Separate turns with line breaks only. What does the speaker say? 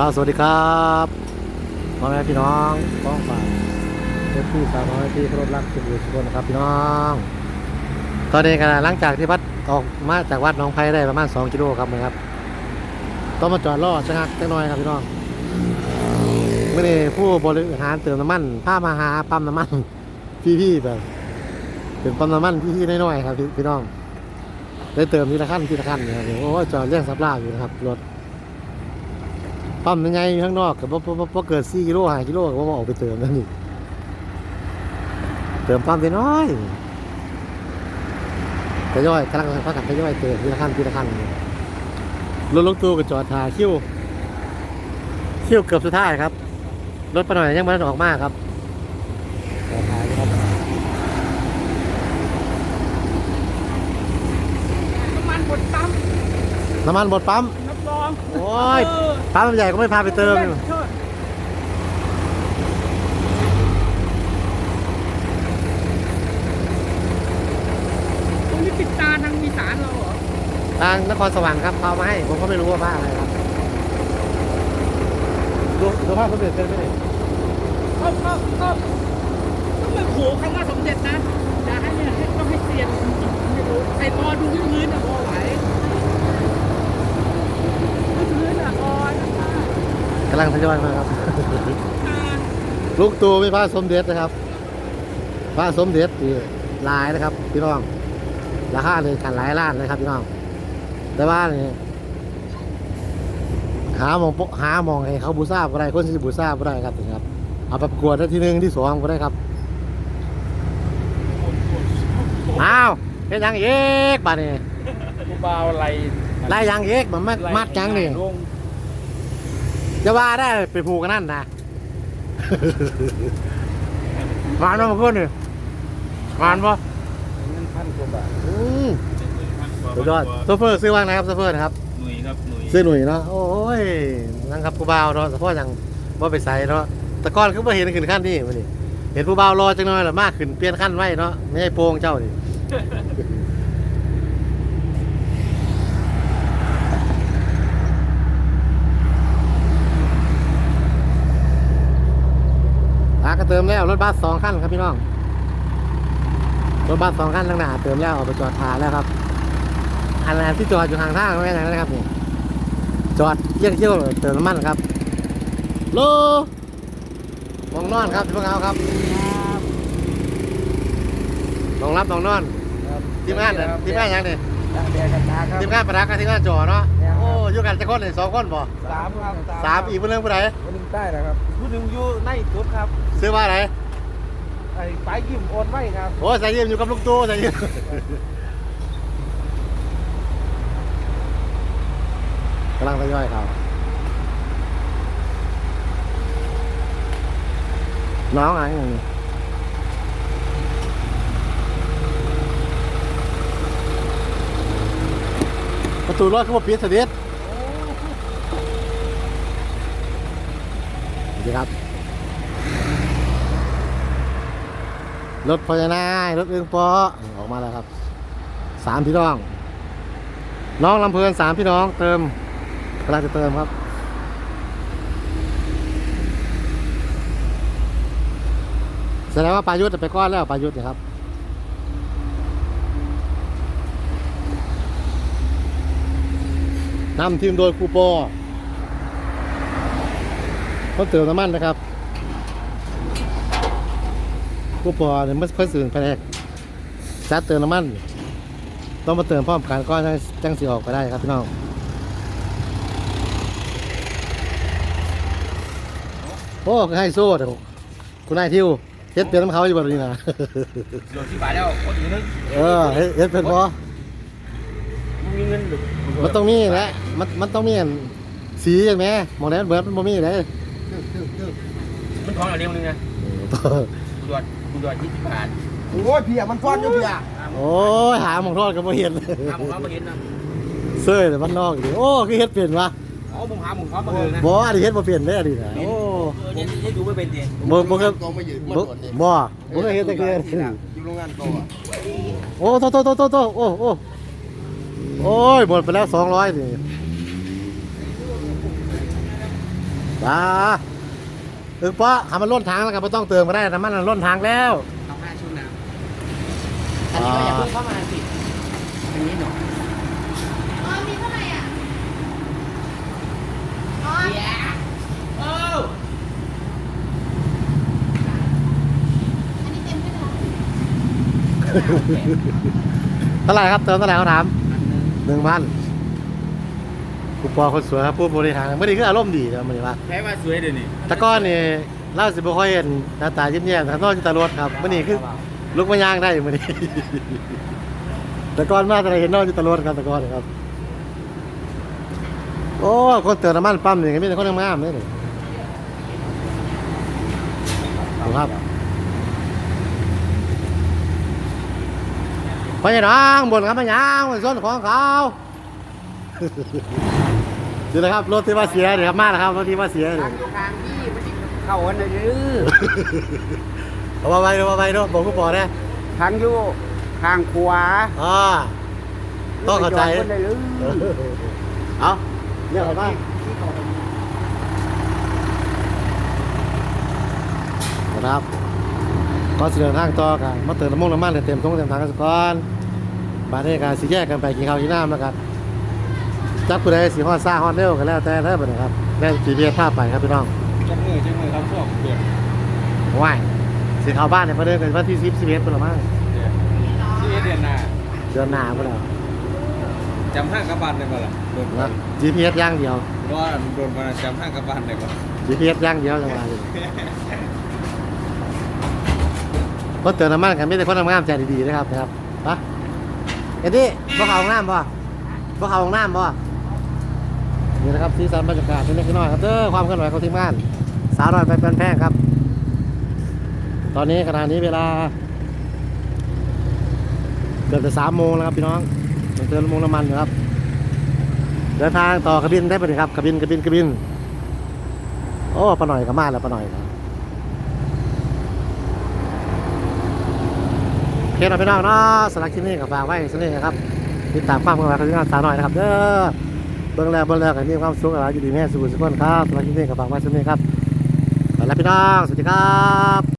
ครับสวัสดีครับพ่อแม่พี่น้องป้องฝ่ายเจ้าที่สาวน้อยที่เคารพรักทุกทุกคนนะครับพี่น้อง ตอนนี้กันหลังจากที่พัดออกมาจากวัดหนองไผ่ได้ประมาณ 2 กิโลครับนะครับ ต้องมาจอดรอชะงักจักน่อยครับพี่น้องเมื่อนี้ผู้บริหารเติมน้ำมันพามาหาปั๊มน้ำมันพี่ๆแบบเป็นปั๊มน้ำมันพี่ๆน้อยๆครับพี่น้อง ได้เติมทีละขั้นทีละขั้นนะครับโอ้จอดเรื่งสับลาอยู่นะครับรถ ปั๊มยังไงอยู่ข้างนอกกับพอเกิด4กิโล5กิโลก็ว่าออกไปเติมนั่นนี่เติมปั๊มไปน้อยทยอยกำลังพักกันทยอยเติมทีละขั้นทีละขั้นรถลงตู้ก็จอดทาคิวคิวเกือบสุดท้ายครับรถไปหน่อยยังไม่ได้ออกมากครับจอดทาอยู่ครับ
น้ำมันหมดปั๊ม
น้ำมันหมดปั๊ม
รับร อง
โอ้ย
เออ
ปั๊มใหญ่ก็ไม่พาไปเติม
เชิดตรงนี้ปิดตาทางมีสารเราเหรอ
ทางนครสวรรค์ครับเขาเอามาให้ ผมก็ไม่รู้ว่าบ้าอะไรครับดูดูภาพเขาเปลี่ยนเป็นไหมเนี่ย
ก็ก็ก็ต้องไปโขคำว่าสมเด็จนะอย่าให้เนี่ยให้ต้องให้เซียนจริงๆไม่รู้ไอ้พอดูที่พื้นอะพอไหวที่พื้นอะพอนะคะ
กำลังทยอยมาครับ
ตา
ลูกตูมีพระสมเด็จนะครับพระสมเด็จที่หลายนะครับ พี่น้อง ราคาเลยกันหลายล้านเลยครับพี่น้อง แต่ว่านี่หาหมองปหาหมองให้เขาบูซาบก็ได้คนที่บูซาบก็ได้ครับนะครับ เอาประกวดได้ที่หนึ่งที่สองก็ได้ครับอ้าวเป็นยังเอกบ้านี่
กูเบาอะไร
ไล่ยังเอกมันมัดมัดยังนี่
ลง
จะว่าได้ไปผูกกันนั่นนะหวานมาเพื่อนนี่หวานปะ
เงินพันกว่าบาท
อืมสุดยอดโซเฟอร์ซื้อว่างนะครับโซเฟอร์นะครับ
หนุ่ยครับหนุ่ย
ซื้อหนุ่ยเนาะโอ้ยนั่งครับผู้บ่าวเนาะเฉพาะยังว่าไปใส่เนาะแต่ก่อนคือมาเห็นขึ้นขั้นนี่มันนี่เห็นผู้บ่าวรอจังหน่อยหรือมากขึ้นเปลี่ยนขั้นไว้เนาะไม่ใช่โปงเจ้านี่ อากระ เติมแล้วรถบัสสองคันครับพี่น้อง รถบัสสองคันทั้งหน้าเติมแล้วเอาไปจอดทาแล้วครับ อันนั้นที่จอดอยู่ทางทางไม่ใช่นะครับนี่จอดเยี่ยงเที่ยวเติมน้ำมันครับ โลมองนอนครับพวกเราครับลองรับลองนอนทีมงานเนี่ยทีมงานยังเนี่ย
แดงกันตาครับ
ทีมงานประดักกับทีมงานจอเนาะ
เนี่ยครับ
โอ้อยุ่กันจะคนเลยสองคนบ่
สามครับ
สามอีกเพื่อนผู้ใด
คนหนึ่ง ใต้นะครับ ผู้หนึ่งอยู่ในสุดครับ
ซื้อว่าอะไร
ไอ้ปลายยิ้มโอนไว้ครับ
โอ้ใส่ยืมอยู่กับลุงตู้ใส่ยืมกำลังทยอยเขาน้องอะไรอย่างนี้ประตูรถเขาบอกปิดสนิทสวัส ดีครับ รถพญานายรถเอื้องปอออกมาแล้วครับสามพี่น้อง น้องลำเพลินสามพี่น้องเติมกำลังจะเติมครับแสดงว่าปลายุทธ์จะไปก้อนแล้วปลายุทธ์เนะครับนำทีมโดยครูปอ เขาเติมน้ำมันนะครับผู้ปอเนี่ยไม่ค่อยสื่อแผนกจัดเติมน้ำมัน ต้องมาเติมพร้อมกันก็จังจังสีออกไปได้ครับพี่น้องโอ้ก็ให้โซ่เถอะคุณนายทิวเฮ็ดเป็นน้ำเขาอยู่แบบนี้นะ
โดนที่บาทแล้วคนอื่นนึง
เออเฮ็ดเฮ็ดเป็นพอ
มีเงินหรือ
มันต้องมีแหละมันมันต้องมีอันสีอย่างแม่มองแล้วเบิร์ดมันบ่มีเลย
มันของอะไรนึงนะกูดอดกูดอดยี่สิบบาท
โอ้ยเพียมันฟ้อนอยู่เพีย
โอ้ยหาหมองทอดก็บ่เห็น
หาหมูเขามาเห็นนะ
เสื้อแต่บ้านนอกอยู่โอ้คือเฮ็ดเป็นวะ
อ๋อมึงหาหมูเขามาเห็นนะ
บ่อันนี้เฮ็ดบ่เป็นเด้ออันนี้นะโอ้
เออเนี่ยเนี่ยดูไม่เป็นดิ
บ่บ่เคย
กองมายืนมา
บ่
โดดนี่
บ่บ่เคยเฮ็ดแต่คือ
อยู่โรงงานกองอะ
โอ้โตโตโตโตโตโอ้โอ้โอ้ยหมดไปแล้ว200นี่ อ่าเออเพราะทำมันล้นทางแล้วก็ไม่ต้องเติมก็ได้น้ำมันมันล้นทางแล้ว
เอาห้าชุดน้ำอันนี้ก็อย่าเพิ่งเข้ามาสิอันนี้หน่อย
อ๋อมีเท่าไหร่อะอ๋อ
เออ
อันนี้เต็มไปแล้ว
เท่าไหร่ครับเติมเท่าไหร่เขาถาม
อันหนึง
หนึ่งพัน กูปอคนสวยครับผู้บริหารไม่ได้คืออารมณ์ดีนะมันนี่ว่า
แพ้ว่าสวยเดี๋ยวนี้
แต่ก้อนนี่เล่าสิบ่ค่อยเห็นหน้าตายิ้มแย้มทางนอกจิตรถครับมันนี่คือลุกมาย่างได้มันนี่แต่ก้อนมาแต่เห็นนอกจิตรถครับแต่ก้อนนี่ครับ โอ้คนเติมน้ำมันปั๊มนี่ก็มีแต่คนงามๆเลยนี่ดูครับไปยังน้องบนครับมาย่างบนส้นของเขา ดูนะครับรถที่ว่าเสียเดี๋ยวครับมาแล้วครับรถที่ว่าเสียเดี๋ยว
ทางที่มันจะเข้าอันไหนดื้อ
เอามาไปเอามาไปเนาะบอกผู้ปอนะ
ทางอยู่ทางขวา
อ่าต้องเข้าใจ
ไปจอดคนได้หรือ
เอาเนี่ยเขาบ้างครับก็เสนอทางต่อกันมาเติมน้ำมันน้ำมันเลยเต็มท้องเต็มถังกันสักก่อนบาดนี้การสิแยกกันไปกินข้าวกินน้ำแล้วกัน จับผู้ใดสีฮอดซ่าฮอดเร็วกันแล้วแต่แล้วบัดนี้ครับแล้วสีเบียร์ภาพไปครับพี่น้อง
จังมือจังมือครับพวกเดือด
ว่ายสีขาวบ้านเนี่ยประเดินกันวันที่สิบสิบเอ็ดเป็นหรือมั้ง
เดือดที่เดือนหน้า
เดือนหน้าเป็นแล้ว
จำห้างกระบาลได้ป่ะล่ะโดน
นะ GPS อย่างเดียว
ว่าโดนมาจำห้างกระบาลได้ป่ะ
GPS อย่างเดียวจังหวะนี้รถเติมน้ำมันกันไม่ได้คนทำงานใจดีๆนะครับนะครับปะเอ็ดดี้บ่เขาห้องน้ำป่ะบ่เขาห้องน้ำป่ะ นี่นะครับสีสันบรรยากาศเล็กๆน้อยครับเด้อความเคลื่อนไหวของทีมงาน สาวน้อยไปเป็นแพงครับ ตอนนี้ขณะนี้เวลาเกือบจะสามโมงแล้วครับพี่น้องเติมน้ำมันน้ำมันครับเดินทางต่อกระบินได้ปะเนี่ยครับกระบินกระบินกระบิน โอ้ปะหน่อยก็มาแล้วปะหน่อยครับโอเคเราไปนอกเนาะสำหรับคลิปนี้กับฝากไว้สักนิดนะครับติดตามความเคลื่อนไหวของทีมงานสาวน่อยนะครับเด้อ เบื้องแรกเบื้องแรกกันมีความสุขอะไรอยู่ดีแม่สุขสุขคนครับสำหรับคลิปนี้กับฝากไว้สักนิดครับไปแล้วพี่น้องสวัสดีครับ